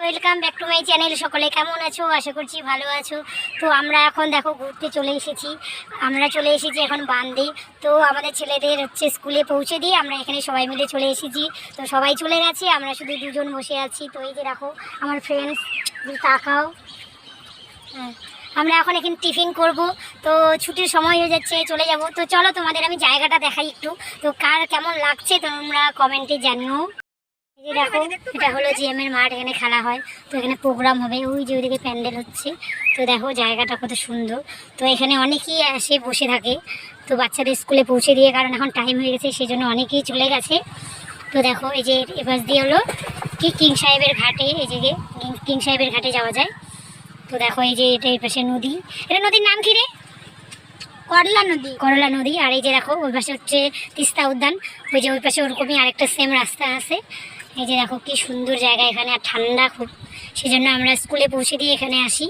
Welcome back to my channel. সকলে কেমন আছো? আশা করছি ভালো আছো। তো আমরা এখন দেখো ঘুরতে চলে এসেছি। আমরা চলে এসেছি এখন বান্দে। তো আমাদের ছেলেদের হচ্ছে স্কুলে পৌঁছে দিয়ে আমরা এখানে সবাই মিলে চলে এসেছি। তো সবাই চলে গেছে, আমরা শুধু দুজন বসে আছি। তো এই যে দেখো, আমার ফ্রেন্ডস তাকাও। হ্যাঁ আমরা এখন এখানে টিফিন করব। তো ছুটির সময় হয়ে যাচ্ছে, চলে যাব। তো চলো তোমাদের আমি জায়গাটা দেখাই একটু। তো কার কেমন লাগছে তোমরা কমেন্টে জানিও। এই দেখো এটা হলো জিএম এর মাঠ এখানে খেলা হয়। তো এখানে প্রোগ্রাম হবে। ওই যে ওইদিকে প্যান্ডেল হচ্ছে। তো দেখো জায়গাটা কত সুন্দর। তো এখানে অনেকেই আসে বসে থাকে। তো বাচ্চাদের স্কুলে পৌঁছে দিয়ে কারণ এখন টাইম হয়ে গেছে সেই জন্য অনেকেই চলে গেছে। তো দেখো এই যে এবার দিয়ে হলো কি কিং সাহেবের ঘাটে এই যে কিং- কিং সাহেবের ঘাটে যাওয়া যায়। তো দেখো এই যে এটা এই পাশে নদী। এটা নদীর নাম কি রে? করলা নদী। করলা নদী। আর এই যে দেখো ওই পাশে হচ্ছে তিস্তা উদ্যান। ওই যে ওই পাশে ওরকমই আরেকটা সেম রাস্তা আছে। এই যে দেখো, কি সুন্দর জায়গা এখানে, আর ঠান্ডা খুব। সেজন্য আমরা স্কুলে পৌঁছে দিয়ে এখানে আসি।